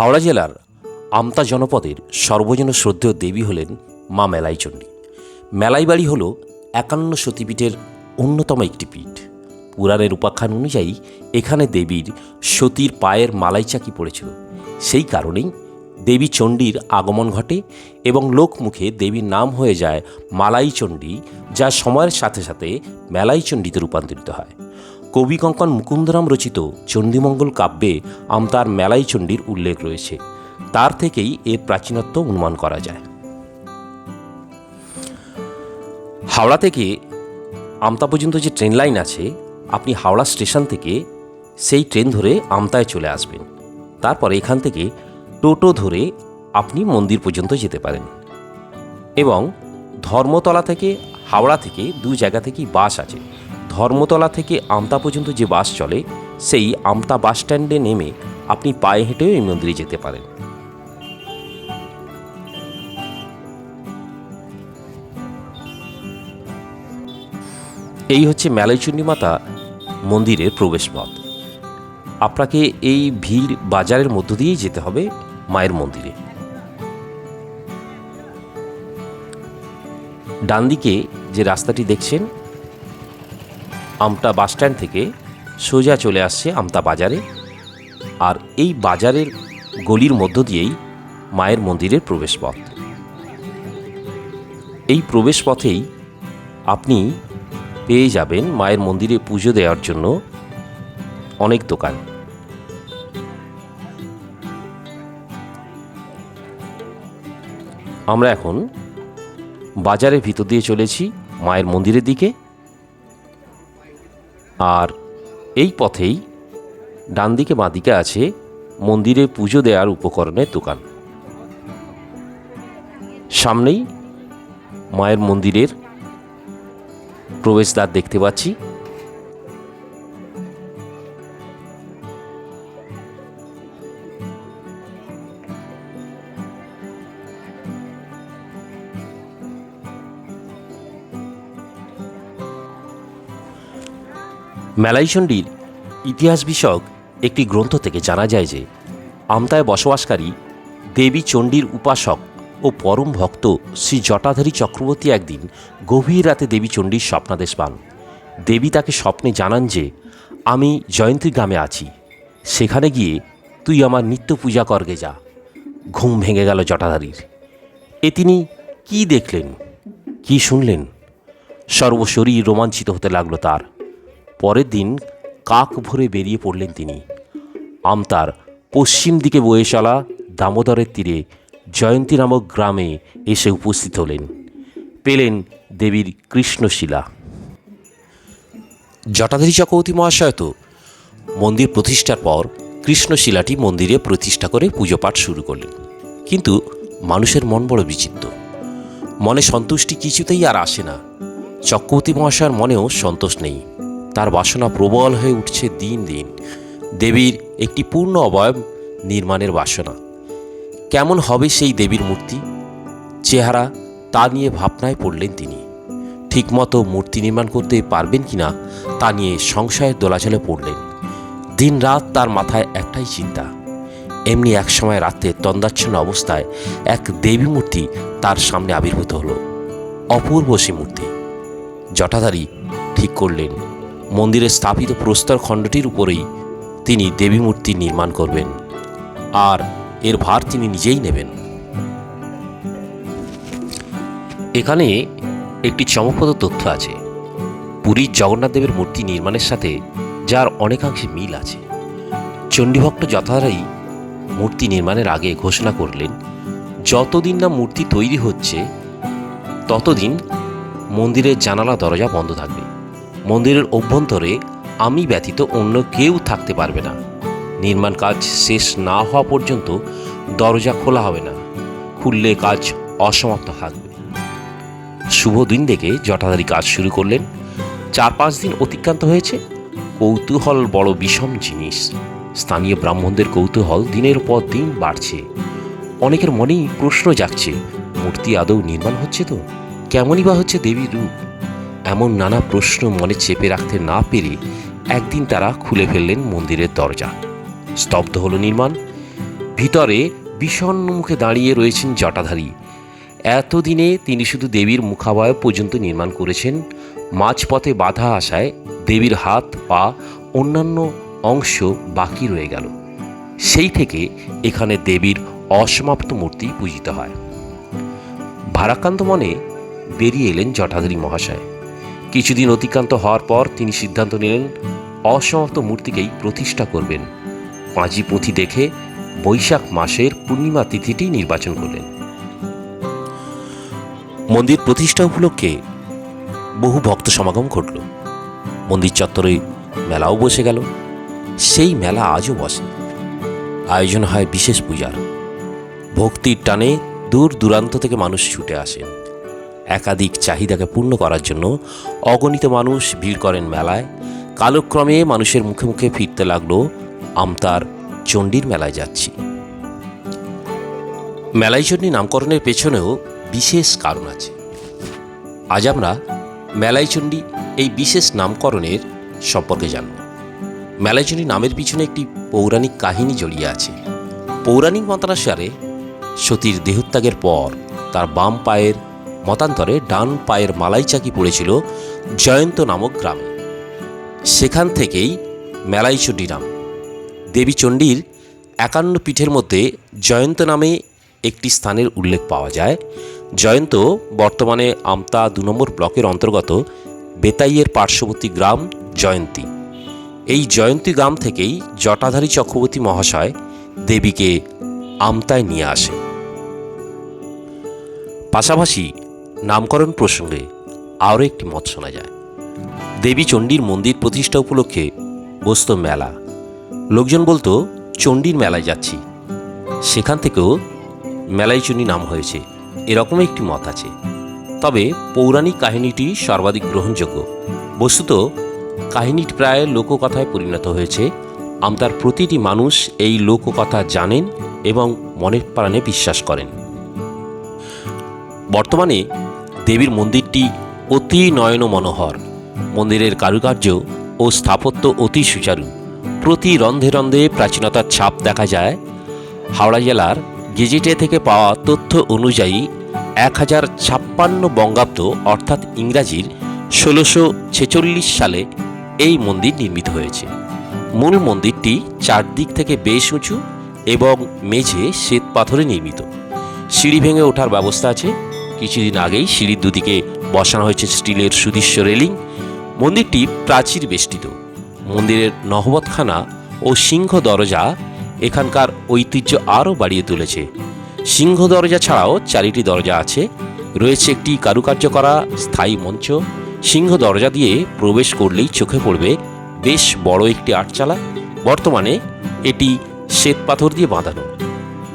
হাওড়া জেলার আমতা জনপদের সর্বজন শ্রদ্ধেয় দেবী হলেন মা মেলাইচণ্ডী। মেলাইবাড়ি হল একান্ন সতীপীঠের অন্যতম একটি পীঠ। পুরাণের উপাখ্যান অনুযায়ী এখানে দেবীর সতীর পায়ের মালাই চাকি পড়েছিল। সেই কারণেই দেবী চণ্ডীর আগমন ঘটে এবং লোকমুখে দেবীর নাম হয়ে যায় মালাইচণ্ডী, যা সময়ের সাথে সাথে মেলাইচণ্ডীতে রূপান্তরিত হয়। কবি কঙ্কন মুকুন্দরাম রচিত চণ্ডীমঙ্গল কাব্যে আমতার মেলাই চণ্ডীর উল্লেখ রয়েছে। তার থেকেই এর প্রাচীনত্ব অনুমান করা যায়। হাওড়া থেকে আমতা পর্যন্ত যে ট্রেন লাইন আছে, আপনি হাওড়া স্টেশন থেকে সেই ট্রেন ধরে আমতায় চলে আসবেন। তারপর এখান থেকে টোটো ধরে আপনি মন্দির পর্যন্ত যেতে পারেন। এবং ধর্মতলা থেকে হাওড়া থেকে দু জায়গা থেকেই বাস আছে। ধর্মতলা থেকে আমতা পর্যন্ত যে বাস চলে, সেই আমতা বাস স্ট্যান্ডে নেমে আপনি পায়ে হেঁটেও এই মন্দিরে যেতে পারেন। এই হচ্ছে মেলাইচণ্ডী মাতা মন্দিরের প্রবেশপথ। আপনাকে এই ভিড় বাজারের মধ্য দিয়েই যেতে হবে মায়ের মন্দিরে। ডান দিকে যে রাস্তাটি দেখছেন আমতা বাসস্ট্যান্ড থেকে সোজা চলে আসছে আমতা বাজারে। আর এই বাজারের গলির মধ্য দিয়েই মায়ের মন্দিরের প্রবেশপথ। এই প্রবেশপথেই আপনি পেয়ে যাবেন মায়ের মন্দিরে পুজো দেওয়ার জন্য অনেক দোকান। আমরা এখন বাজারের ভিতর দিয়ে চলেছি মায়ের মন্দিরের দিকে। আর এই পথেই ডান দিকে বাঁ দিকে আছে মন্দিরে পুজো দেওয়ার উপকরণের দোকান। সামনেই মায়ের মন্দিরের প্রবেশদ্বার দেখতে পাচ্ছি। মেলাইচণ্ডীর ইতিহাস বিষয়ক একটি গ্রন্থ থেকে জানা যায় যে আমতায় বসবাসকারী দেবী চণ্ডীর উপাসক ও পরম ভক্ত শ্রী জটাধারী চক্রবর্তী একদিন গভীর রাতে দেবী চণ্ডীর স্বপ্নাদেশ পান। দেবী তাকে স্বপ্নে জানান যে, আমি জয়ন্তী গ্রামে আছি। সেখানে গিয়ে তুই আমার নিত্য পূজা করগে যা। ঘুম ভেঙে গেল জটাধারীর। এ তিনি কি দেখলেন? কি শুনলেন? সর্বশরীর রোমাঞ্চিত হতে লাগল তার। পরের দিন কাক ভরে বেরিয়ে পড়লেন তিনি। আমতার পশ্চিম দিকে বয়ে চলা দামোদরের তীরে জয়ন্তী নামক গ্রামে এসে উপস্থিত হলেন। পেলেন দেবীর কৃষ্ণশিলা। জটাধারী চক্রবর্তী মহাশয় তো মন্দির প্রতিষ্ঠার পর কৃষ্ণশিলাটি মন্দিরে প্রতিষ্ঠা করে পুজো পাঠ শুরু করলেন। কিন্তু মানুষের মন বড় বিচিত্র। মনে সন্তুষ্টি কিছুতেই আর আসে না। চক্রবর্তী মহাশয়ের মনেও সন্তোষ নেই। তার বাসনা প্রবল হয়ে উঠছে দিন দিন। দেবীর একটি পূর্ণ অবয়ব নির্মাণের বাসনা। কেমন হবে সেই দেবীর মূর্তি? চেহারা তা নিয়ে ভাবনায় পড়লেন তিনি। ঠিকমতো মূর্তি নির্মাণ করতে পারবেন কিনা তা নিয়ে সংশয়ের দোলাচলে পড়লেন। দিন রাত তার মাথায় একটাই চিন্তা। এমনি এক সময় রাতে তন্দাচ্ছন্ন অবস্থায় এক দেবী মূর্তি তার সামনে আবির্ভূত হলো। অপূর্ব সে মূর্তি। জটাধারী ঠিক করলেন। মন্দিরে স্থাপিত প্রস্তর খণ্ডটির উপরেই তিনি দেবী মূর্তি নির্মাণ করবেন। আর এর ভার তিনি নিজেই নেবেন। এখানে একটি চমকপ্রদ তথ্য আছে। পুরীর জগন্নাথ দেবের মূর্তি নির্মাণের সাথে যার অনেকাংশে মিল আছে। চণ্ডীভক্ত যথারাই মূর্তি নির্মাণের আগে ঘোষণা করলেন, যতদিন না মূর্তি তৈরি হচ্ছে, ততদিন মন্দিরের জানালা দরজা বন্ধ থাকবে। মন্দিরের অভ্যন্তরে আমি ব্যতীত অন্য কেউ থাকতে পারবে না। নির্মাণ কাজ শেষ না হওয়া পর্যন্ত দরজা খোলা হবে না। খুললে কাজ অসমাপ্ত থাকবে। শুভ দিন দেখে জটাধারী কাজ শুরু করলেন। চার পাঁচ দিন অতিক্রান্ত হয়েছে। কৌতূহল বড় বিষম জিনিস। স্থানীয় ব্রাহ্মণদের কৌতূহল দিনের পর দিন বাড়ছে। অনেকের মনেই প্রশ্ন জাগছে, মূর্তি আদৌ নির্মাণ হচ্ছে তো? কেমনই বা হচ্ছে দেবীর রূপ? এমন নানা প্রশ্ন মনে চেপে রাখতে না পেরে একদিন তারা খুলে ফেললেন মন্দিরের দরজা। স্তব্ধ হলো নির্মাণ। ভিতরে বিষণ্ণ মুখে দাঁড়িয়ে রয়েছেন জটাধারী। এতদিনে তিনি শুধু দেবীর মুখাবয়ব পর্যন্ত নির্মাণ করেছেন। মাঝপথে বাধা আসায় দেবীর হাত, পা, অন্যান্য অংশ বাকি রয়ে গেল। সেই থেকে এখানে দেবীর অসমাপ্ত মূর্তি পূজিত হয়। ভারাক্রান্ত মনে বেরিয়ে এলেন জটাধারী মহাশয়। কিছুদিন অতিক্রান্ত হওয়ার পর তিনি সিদ্ধান্ত নিলেন, অসমাপ্ত মূর্তিকেই প্রতিষ্ঠা করবেন। পাঁজি পুঁথি দেখে বৈশাখ মাসের পূর্ণিমা তিথিটি নির্বাচন করলেন। মন্দির প্রতিষ্ঠা উপলক্ষে বহু ভক্ত সমাগম ঘটল। মন্দির চত্বরে মেলাও বসে গেল। সেই মেলা আজও বসে। আয়োজন হয় বিশেষ পূজার। ভক্তির টানে দূর দূরান্ত থেকে মানুষ ছুটে আসেন। একাধিক চাহিদাকে পূর্ণ করার জন্য অগণিত মানুষ ভিড় করেন মেলায়। কালক্রমে মানুষের মুখে মুখে ফিরতে লাগল আমতার চণ্ডীর মেলায় যাচ্ছি। মেলাই চণ্ডী নামকরণের পেছনেও বিশেষ কারণ আছে। আজ আমরা মেলাইচণ্ডী এই বিশেষ নামকরণের সম্পর্কে জানব। মেলাইচণ্ডী নামের পিছনে একটি পৌরাণিক কাহিনী জড়িয়ে আছে। পৌরাণিক মতানুসারে সতীর দেহত্যাগের পর তার বাম পায়ের মতান্তরে ডান পায়ের মালাই চাকি পড়েছিল জয়ন্ত নামক গ্রামে। সেখান থেকেই মেলাইচণ্ডী নাম। দেবী চণ্ডীর একান্ন পীঠের মধ্যে জয়ন্ত নামে একটি স্থানের উল্লেখ পাওয়া যায়। জয়ন্ত বর্তমানে আমতা দু নম্বর ব্লকের অন্তর্গত বেতাইয়ের পার্শ্ববর্তী গ্রাম জয়ন্তী। এই জয়ন্তী গ্রাম থেকেই জটাধারী চক্রবর্তী মহাশয় দেবীকে আমতায় নিয়ে আসে। পাশাপাশি নামকরণ প্রসঙ্গে আরও একটি মত শোনা যায়। দেবী চণ্ডীর মন্দির প্রতিষ্ঠা উপলক্ষে বসত মেলা। লোকজন বলতো, চণ্ডীর মেলায় যাচ্ছি। সেখান থেকেও মেলাই চণ্ডী নাম হয়েছে। এরকম একটি মত আছে। তবে পৌরাণিক কাহিনীটি সর্বাধিক গ্রহণযোগ্য। বস্তুত কাহিনীটি প্রায় লোককথায় পরিণত হয়েছে। আমতার প্রতিটি মানুষ এই লোককথা জানেন এবং মনের প্রাণে বিশ্বাস করেন। বর্তমানে দেবীর মন্দিরটি অতি নয়ন মনোহর মন্দিরের কারুকার্য ও স্থাপত্য অতি সুচারু। প্রতি রন্ধে রন্ধে প্রাচীনতার ছাপ দেখা যায়। হাওড়া জেলার গেজেটে থেকে পাওয়া তথ্য অনুযায়ী এক হাজার ছাপ্পান্ন বঙ্গাব্দ, অর্থাৎ ইংরাজির ষোলোশো ছেচল্লিশ সালে এই মন্দির নির্মিত হয়েছে। মূল মন্দিরটি চারদিক থেকে বেশ উঁচু এবং মেঝে শ্বেত পাথরে নির্মিত। সিঁড়ি ভেঙে ওঠার ব্যবস্থা আছে। কিছুদিন আগেই সিঁড়ির দুদিকে বসানো হয়েছে স্টিলের সুদৃশ্য রেলিং। মন্দিরটি প্রাচীর বেষ্টিত। মন্দিরের নহবতখানা ও সিংহ দরজা এখানকার ঐতিহ্য আরও বাড়িয়ে তুলেছে। সিংহ দরজা ছাড়াও চারিটি দরজা আছে। রয়েছে একটি কারুকার্য করা স্থায়ী মঞ্চ। সিংহ দরজা দিয়ে প্রবেশ করলেই চোখে পড়বে বেশ বড় একটি আটচালা। বর্তমানে এটি শ্বেত পাথর দিয়ে বাঁধানো।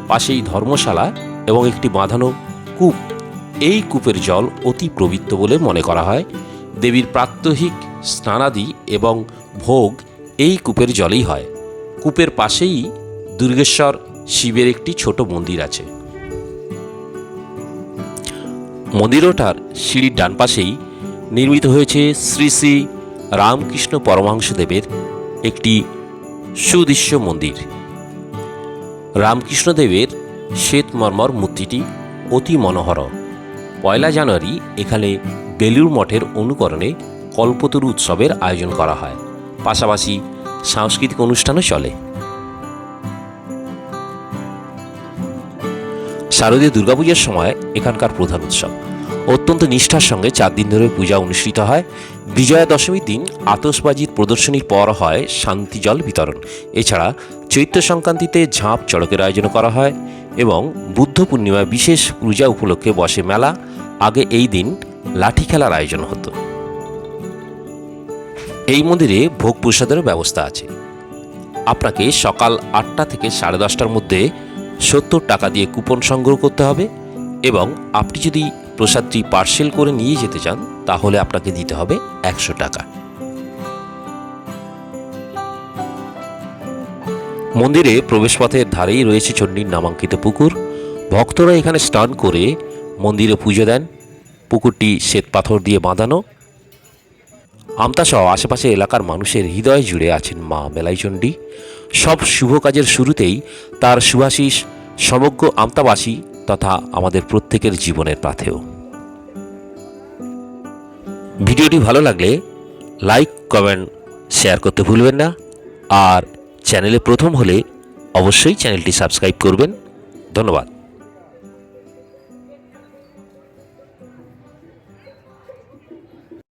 পাশেই ধর্মশালা এবং একটি বাঁধানো কূপ। এই কূপের জল অতি পবিত্র বলে মনে করা হয়। দেবীর প্রাত্যহিক স্নানাদি এবং ভোগ এই কূপের জলেই হয়। কূপের পাশেই দুর্গেশ্বর শিবের একটি ছোট মন্দির আছে। মন্দির ওঠার সিঁড়ির ডান পাশেই নির্মিত হয়েছে শ্রী শ্রী রামকৃষ্ণ পরমহংসদেবের একটি সুদৃশ্য মন্দির। রামকৃষ্ণদেবের শ্বেতমর্মর মূর্তিটি অতি মনোহর। পয়লা জানুয়ারি এখানে বেলুর মঠের অনুকরণে কল্পতরু উৎসবের আয়োজন করা হয়। পাশাপাশি সাংস্কৃতিক অনুষ্ঠানও চলে। শারদীয় দুর্গাপূজার সময় এখানকার প্রধান উৎসব। অত্যন্ত নিষ্ঠার সঙ্গে চার দিন ধরে পূজা অনুষ্ঠিত হয়। বিজয়া দশমীর দিন আতসবাজির প্রদর্শনীর পর হয় শান্তি জল বিতরণ। এছাড়া চৈত্র সংক্রান্তিতে ঝাঁপ চড়কের আয়োজন করা হয় এবং বুদ্ধ পূর্ণিমায় বিশেষ পূজা উপলক্ষে বসে মেলা। আগে এই দিন লাঠি খেলার আয়োজন হতো। এই মন্দিরে ভোগ প্রসাদেরও ব্যবস্থা আছে। আপনাকে সকাল আটটা থেকে সাড়ে দশটার মধ্যে সত্তর টাকা দিয়ে কুপন সংগ্রহ করতে হবে এবং আপনি যদি প্রসাদটি পার্সেল করে নিয়ে যেতে চান, তাহলে আপনাকে দিতে হবে একশো টাকা। মন্দিরে প্রবেশপথের ধারেই রয়েছে চণ্ডীর নামাঙ্কিত পুকুর। ভক্তরা এখানে স্নান করে মন্দিরে পুজো দেন, পুকুরটি শ্বেত পাথর দিয়ে বাঁধানো। আমতাসহ আশেপাশে এলাকার মানুষের হৃদয় জুড়ে আছেন মা মেলাইচণ্ডী সব শুভ কাজের শুরুতেই তার সুভাশিস সমগ্র আমতাবাসী তথা আমাদের প্রত্যেকের জীবনের পাথেও ভিডিওটি ভালো লাগলে লাইক, কমেন্ট, শেয়ার করতে ভুলবেন না। আর চ্যানেলে প্রথম হলে অবশ্যই চ্যানেলটি সাবস্ক্রাইব করবেন। ধন্যবাদ।